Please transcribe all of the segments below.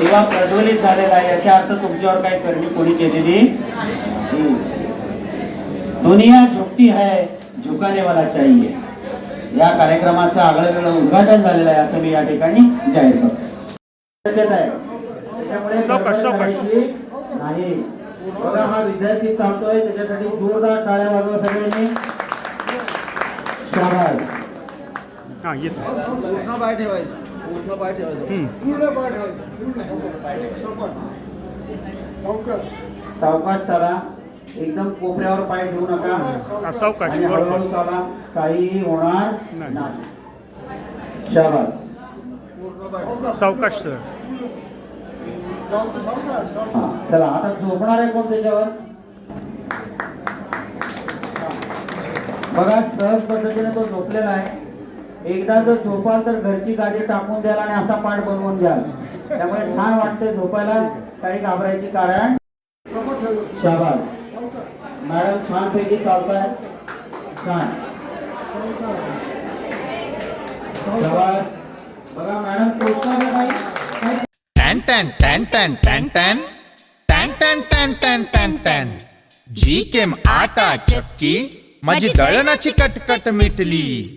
किंवा प्रज्वलित झालेला आहे याचा अर्थ तुमच्यावर काही करणी कोणी केलेली. दुनिया झुकती है झुकाने वाला चाहिए. या कार्यक्रमाचं आगळं वेगळं उद्घाटन झालेलं आहे असं मी या ठिकाणी जाहीर करतो. नाही. बघा हा विद्यार्थी चालतोय त्याच्यासाठी जोरदार टाळ्या वाजवा सगळ्यांनी. शाबास हा येत. पूर्ण पाय ठेवायचं. पूर्ण पाय ठेवायचं. सावकाश चाला. एकदम कोपऱ्यावर पाय ठेवू नका. सावकाश. हळूहळू चाला. काहीही होणार नाही. शाबास. पूर्ण. सावकाश. सर. चला. आता झोपणार आहे कोण त्याच्यावर? बघा सहज पद्धतीने तो झोपलेला आहे. एकदा जर झोपाल तर घरची गाडी टाकून द्याल आणि असा पाठ बनवून द्याल. त्यामुळे छान वाटते झोपायला. काही घाबरायची कारण? शाबास. मॅडम छान पैकी चालताय. छान. शाबास. बघा मॅडम पोचणार टॅन टॅन टॅन टॅन टॅन टॅन. टॅन टॅन टॅन टॅन टॅन टॅन. जी केम आटा चक्की माझी दळणाची कटकट मिटली.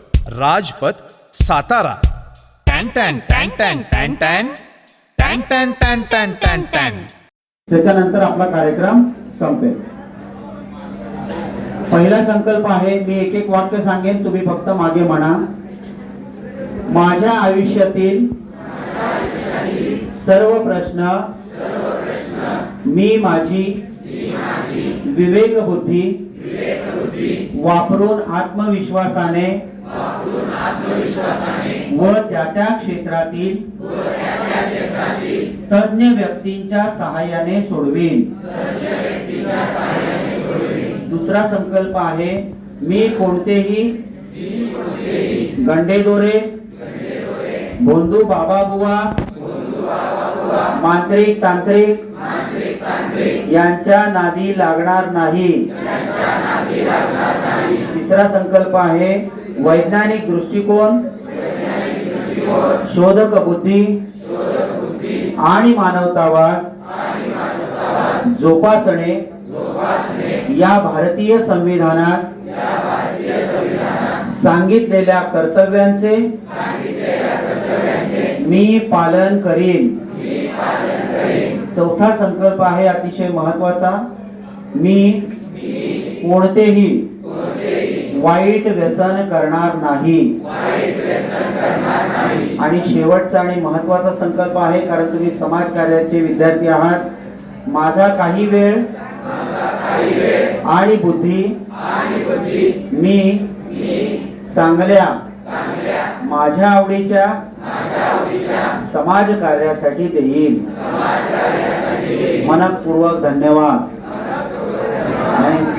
राजपथ सातारा. टॅन टॅन टॅन टॅन टॅन टॅन. टॅन टॅन टॅन टॅन टॅन टॅन. त्याच्यानंतर आपला कार्यक्रम संपेल. पहिला संकल्प आहे मी एक एक वाक्य सांगेन तुम्ही फक्त मागे म्हणा. माझ्या आयुष्यातील सर्व प्रश्न मी माझी विवेक बुद्धी वापरून आत्मविश्वासाने व त्या त्या क्षेत्रातील तज्ञ व्यक्तींच्या सहाय्याने सोडवीन. दुसरा संकल्प आहे मी कोणतेही गंडेदोरे बोंदू बाबा बुवा मांत्रिक तांत्रिक यांच्या नादी लागणार नाही. तिसरा संकल्प आहे वैज्ञानिक दृष्टिकोन शोधक बुद्धी आणि मानवतावाद जोपासणे या भारतीय संविधानात सांगितलेल्या कर्तव्यांचे मी पालन करीन. चौथा संकल्प आहे अतिशय महत्त्वाचा मी कोणतेही वाईट व्यसन करणार नाही. आणि शेवटचा आणि महत्त्वाचा संकल्प आहे कारण तुम्ही समाज कार्याचे विद्यार्थी आहात. माझा काही वेळ आणि बुद्धी मी चांगल्या माझ्या आवडीच्या समाज कार्यासाठी देईन. मनपूर्वक धन्यवाद. थँक्यू